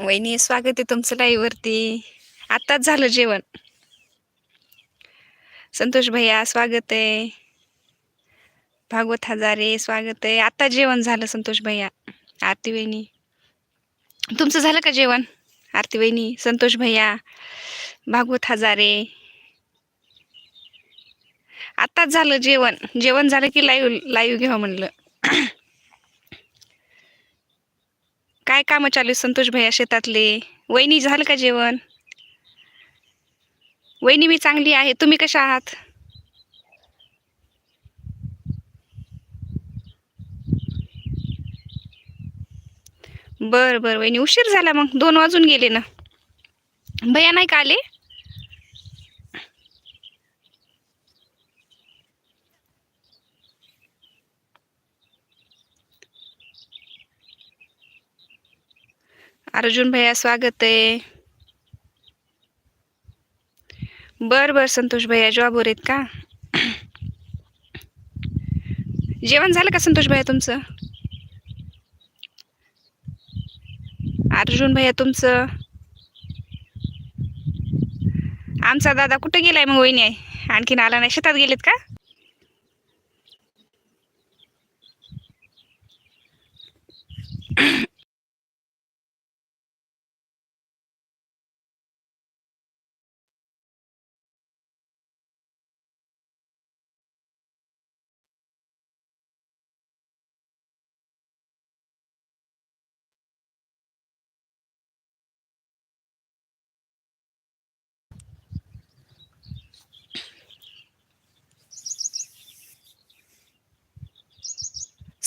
वहिनी स्वागत आहे तुमचं लाईव्ह वरती. आत्ताच झालं जेवण. संतोष भैया स्वागत आहे. भागवत हजारे स्वागत आहे. आत्ता जेवण झालं संतोष भैया आरती वहिनी. तुमचं झालं का जेवण? आरती वहिनी संतोष भैया भागवत हजारे. आत्ताच झालं जेवण. जेवण झालं की लाईव्ह लाईव्ह घ्यावं म्हणलं. काय कामं चालू आहे संतोष भैया शेतातले? वहिनी झालं का जेवण? वहिनी मी चांगली आहे. तुम्ही कशा आहात? बर बर. वहिनी उशीर झाला मग. दोन वाजून गेले ना. भैया नाही का आले? अर्जुन भैया स्वागत आहे. बर बर संतोष भैया जॉबवर आहेत का? जेवण झालं का संतोष भैया तुमचं? अर्जुन भैया तुमचं? आमचा दादा कुठे गेलाय मग वहिनी? आहे आणखीन आला नाही शेतात गेलेत का?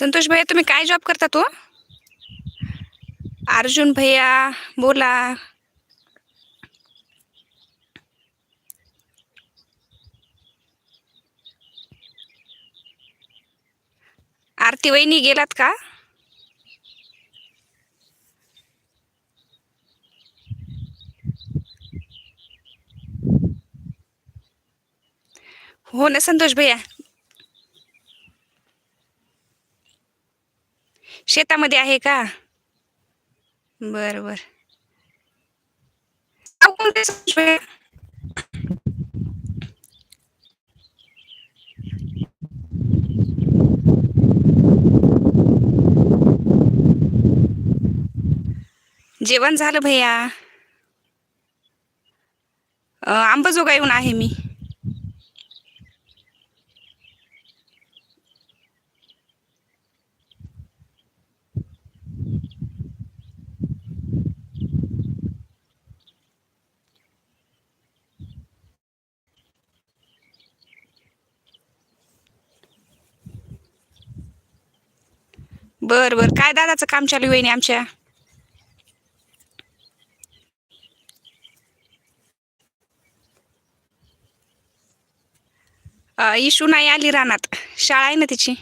संतोष भैया तुम्ही काय जॉब करता तो हो? अर्जुन भैया बोला. आरती वहिनी गेलात का? हो ना संतोष भैया. शेतामध्ये आहे का? बर बर. जेवण झालं भैया. आंबजोगा येऊन आहे मी. बर बर. काय दादाचं काम चालू आहे वहिनी आमच्या? इशू नाही आली रानात. शाळा आहे ना तिची?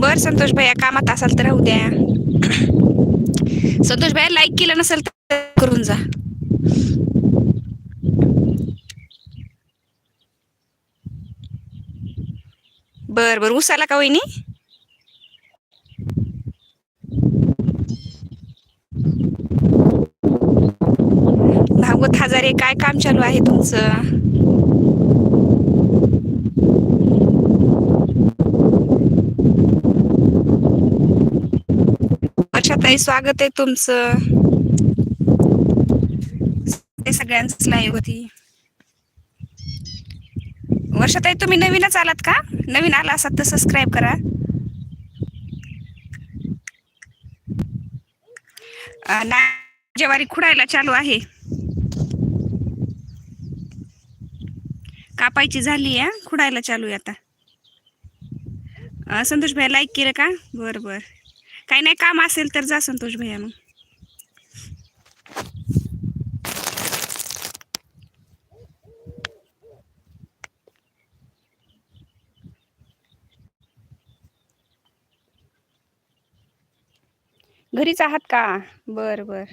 बर संतोष भैया कामात असाल तर राहू द्या. संतोष भैया लाईक केलं नसेल तर करून जा. बर बर. उसाला का वहिनी? भागवत हजारे काय काम चालू आहे तुमचं? वर्षाताई स्वागत आहे तुमचं. ते सगळ्यांच लाईव्ह होती. वर्षाताई तुम्ही नवीनच आलात का? नवीन आला असाल तर सबस्क्राईब करा. ज्वारी खुडायला चालू आहे. कापायची झाली आहे खुडायला चालू आहे आता. संतोष भैया लाईक केलं का? बर बर. काही नाही काम असेल तर जा संतोष भैया मग. घरीच आहात का? बर बर.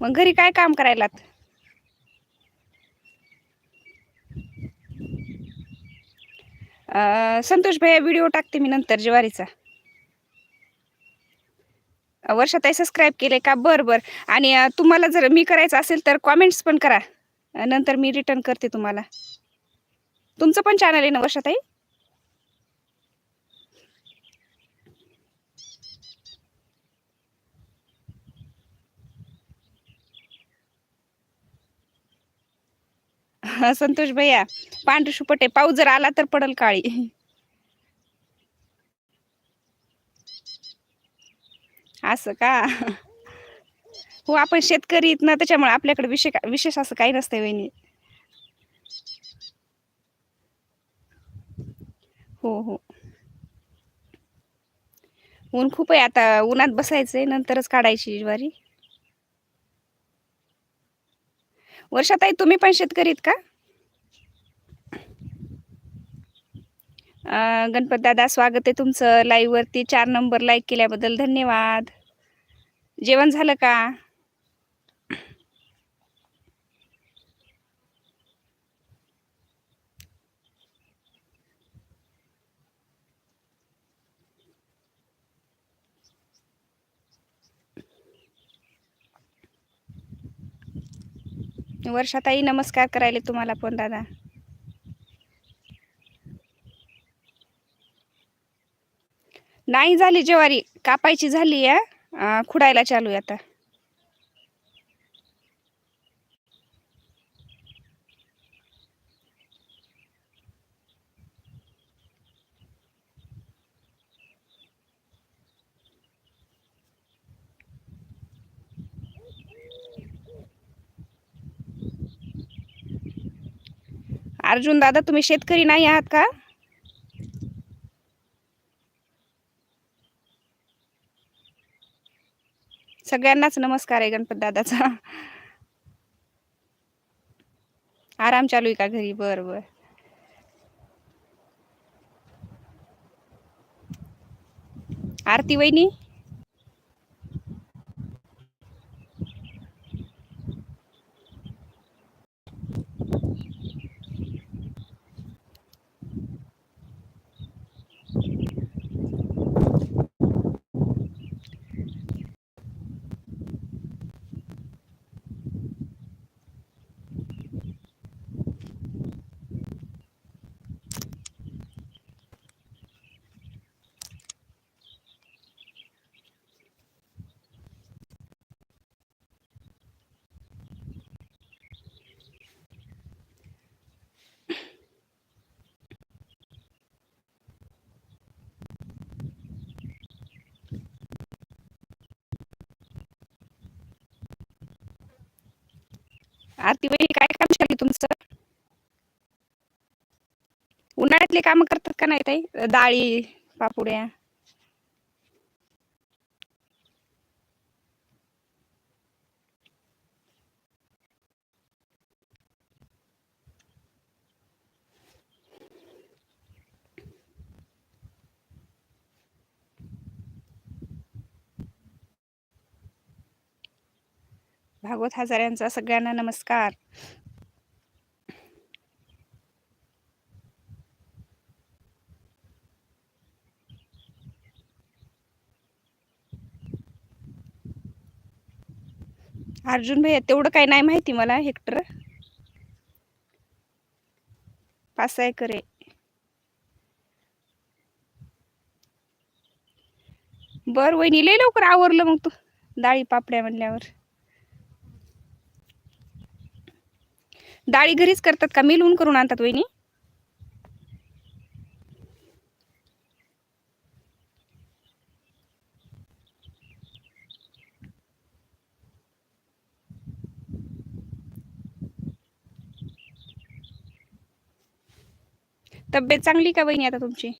मग घरी काय काम करायलात? संतोष भैया व्हिडिओ टाकते मी नंतर ज्वारीचा. अं, वर्षाताई सबस्क्राईब केले का? बर बर. आणि तुम्हाला जर मी करायचं असेल तर कॉमेंट्स पण करा. नंतर मी रिटर्न करते तुम्हाला. तुमचं पण चॅनल आहे ना वर्षाताई? संतोष भैया पांढरी शुपटे पाऊस जर आला तर पडल काळी. असं का? हो आपण शेतकरी ना त्याच्यामुळे आपल्याकडे विशेष विशेष असं काही नसतंय वहिनी. हो हो. ऊन खूप आहे आता उन्हात बसायचंय नंतरच काढायची ज्वारी. वर्षाताई तुम्ही पण शेतकरीत का? गणपत दादा स्वागत आहे तुमचं. लाईव्हवरती चार नंबर लाईक केल्याबद्दल धन्यवाद. जेवण झालं का? वर्षाताई नमस्कार करायले तुम्हाला पण दादा. नाही झाली ज्वारी कापायची झाली या खुडायला चालू आहे आता. अर्जुन दादा तुम्ही शेतकरी नाही आहात का? सगळ्यांनाच नमस्कार आहे गणपत दादाचा. आराम चालू आहे का घरी? बर बर. आरती वहिनी? आरती काय काम चालू तुमचं? उन्हाळ्यातले काम करतात का नाही ताई? डाळी पापुड्या? भागवत हजाऱ्यांचा सगळ्यांना नमस्कार. अर्जुन भैया तेवढं काही नाही माहिती मला हेक्टर. पाच सहा एकर आहे बर वहिनी लय लवकर आवरलं मग तू. डाळी पापड्या म्हणल्यावर. डाळी घरीच करतात का? मिलवून करून आणतात वहिनी? तब्येत चांगली का वहिनी आता तुमची?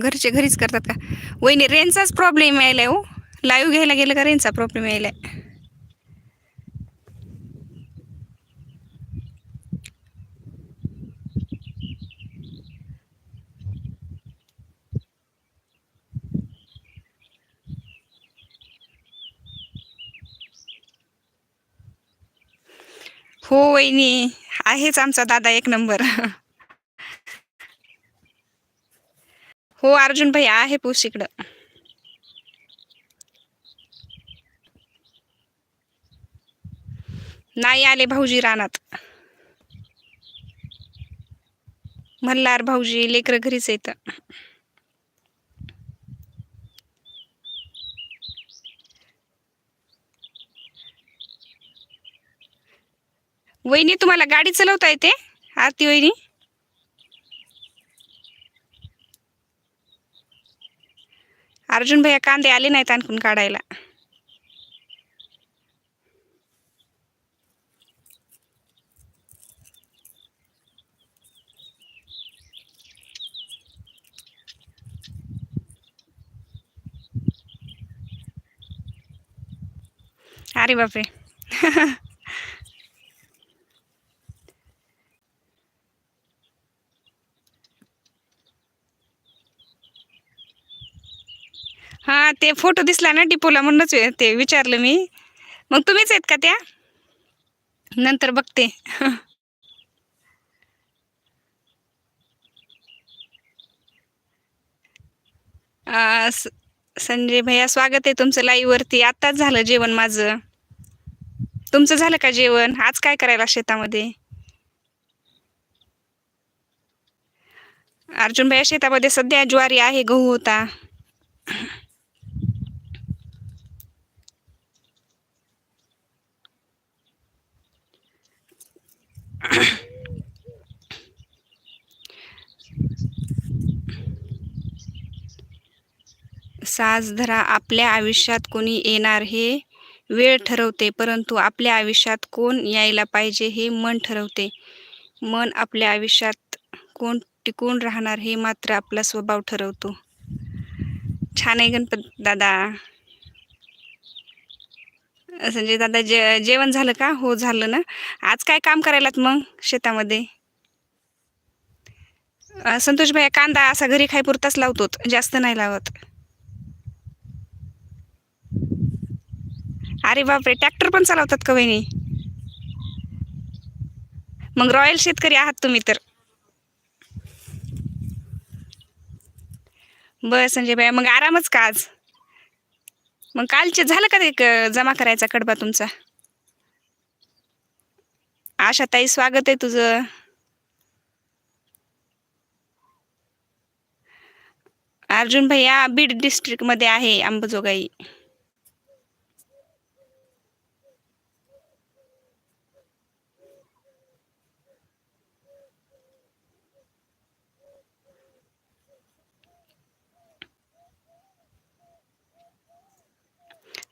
घरचे घरीच करतात का? वहिनी रेंजचाच प्रॉब्लेम यायला हो. लाईव्ह घ्यायला गेलं का रेंजचा प्रॉब्लेम यायला हो वहिनी आहेच आमचा दादा एक नंबर. हो अर्जुन भाई आहे पूस इकडं. नाही आले भाऊजी रानात. मल्हार भाऊजी लेकर घरीच येत वहिनी तुम्हाला गाडी चालवता येते? आरती वहिनी? अर्जुन भैया कांदे आले नाहीत आणखून काढायला. अरे बापरे हा ते फोटो दिसला ना डिपोला म्हणूनच ते विचारलं मी. मग तुम्हीच आहेत का त्या? नंतर बघते. संजय भैया स्वागत आहे तुमचं लाईव्ह वरती. आत्ताच झालं जेवण माझं. तुमचं झालं का जेवण? आज काय करायला शेतामध्ये? अर्जुन भैया शेतामध्ये सध्या ज्वारी आहे गहू होता. साज धरा आपल्या आयुष्यात कोणी येणार हे वेळ ठरवते परंतु आपल्या आयुष्यात कोण यायला पाहिजे हे मन ठरवते. मन आपल्या आयुष्यात कोण टिकून राहणार हे मात्र आपला स्वभाव ठरवतो. छान आहे गणपत दादा. संजय दादा जे जेवण झालं का? हो झालं ना. आज काय काम करायलात मग शेतामध्ये? संतोष भाई कांदा असा घरी खायपुरताच लावतो जास्त नाही लावत. अरे बापरे ट्रॅक्टर पण चालवतात का वहिनी? मग रॉयल शेतकरी आहात तुम्ही तर. बर संजय भाई मग आरामच का आज? मग कालचे झालं का ते जमा करायचा कडबा तुमचा? आशा ताई स्वागत आहे तुझं. अर्जुन भैया बीड डिस्ट्रिक्टमध्ये आहे अंबजोगाई.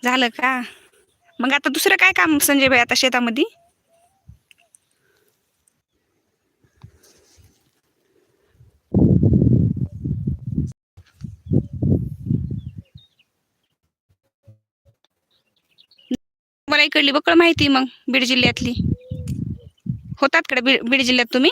झालं का? मग आता दुसरं काय काम संजय भाई आता शेतामध्ये? मला इकडली बकळ माहिती मग बीड जिल्ह्यातली. होतात कडे बीड बीड जिल्ह्यात तुम्ही?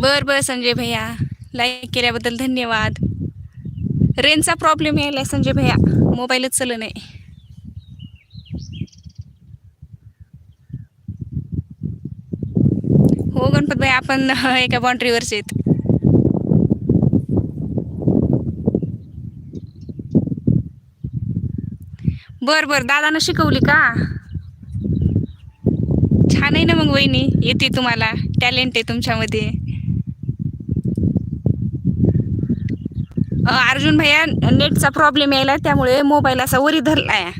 बर बर संजय भैया. लाईक केल्याबद्दल धन्यवाद. रेंजचा प्रॉब्लेम यायला संजय भैया. मोबाईलच चल नाही. हो गणपत भाई आपण एका बाउंड्रीवरचे आहेत. बर बर दादानं शिकवली का? छान आहे ना मग वहिनी येते तुम्हाला. टॅलेंट आहे तुमच्यामध्ये. अर्जुन भैया नेटचा प्रॉब्लेम यायला त्यामुळे मोबाईल असा वरी धरलाय.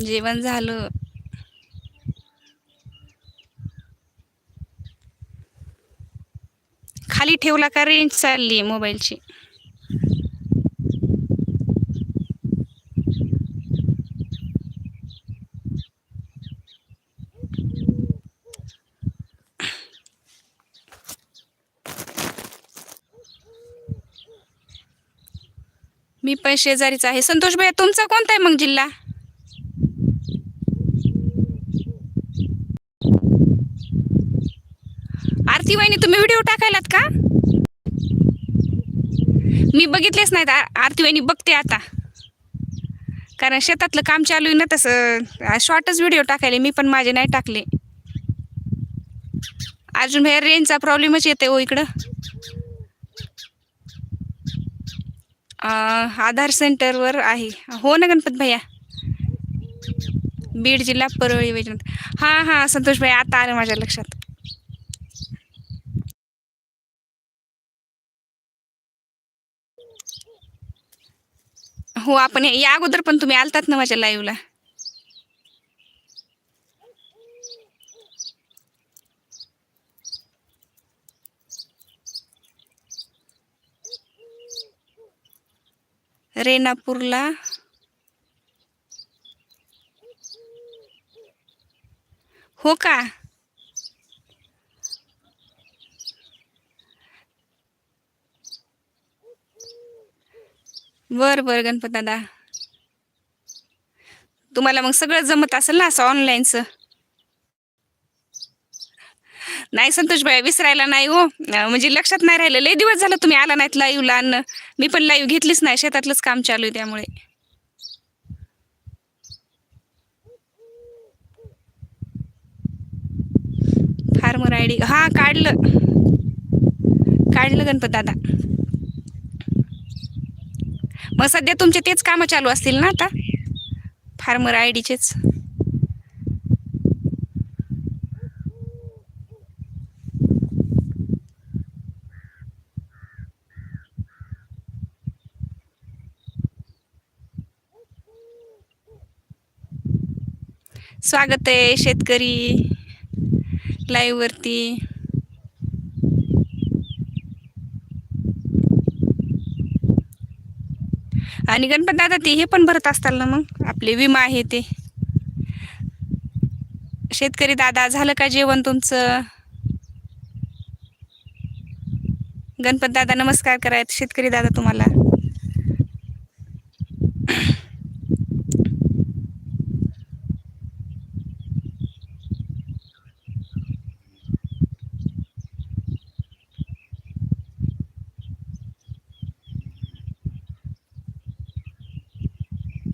जेवण झालं. खाली ठेवला का रेंज चालली मोबाईलची मी पण शेजारीच आहे. संतोष भैया तुमचा कोणता आहे मग जिल्हा? आरती वाहिनी तुम्ही व्हिडिओ टाकायलात का? मी बघितलेच नाहीत. आरती वाहिनी बघते आता. कारण शेतातलं काम चालू आहे ना तसं. शॉर्टच व्हिडिओ टाकायले. मी पण माझे नाही टाकले. अजून भैया रेंजचा प्रॉब्लेमच येते हो इकडं. आधार सेंटरवर आहे. हो ना गणपत भैया? बीड जिल्हा परळी वैजनाथ हां हां संतोष भाई आता आलं माझ्या लक्षात. हो आपण या अगोदर पण तुम्ही आलतात ना माझ्या लाईव्हला रेणापूरला. हो का? बर बर गणपत दादा तुम्हाला मग सगळं जमत असेल ना असं ऑनलाईनचं नाही संतोष भाई विसरायला नाही हो. म्हणजे लक्षात नाही राहिलं. लय दिवस झालं तुम्ही आला नाहीत लाईव्हला अन्न मी पण लाईव्ह घेतलीच नाही. शेतातलंच काम चालू आहे त्यामुळे. Farmer I D. हा काढलं. काढलं गणपत दादा. मग सध्या तुमचे तेच कामं चालू असतील ना आता? फार्मर आय स्वागत आहे शेतकरी लाईव्ह वरती. आणि गणपत दादा ते हे पण भरत असताल ना मग? आपले विमा आहे ते. शेतकरी दादा झालं का जेवण तुमचं? गणपत दादा नमस्कार करायत शेतकरी दादा तुम्हाला.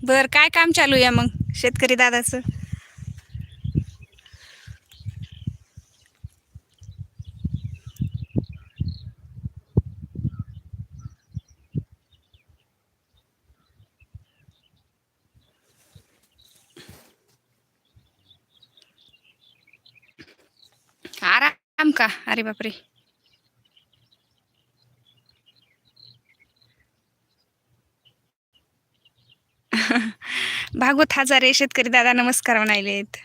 बर काय काम चालू आहे मग? शेतकरी दादाचं? आराम का? अरे बापरे. भागवत हजारे शेतकरी दादा नमस्कार म्हणायलेत.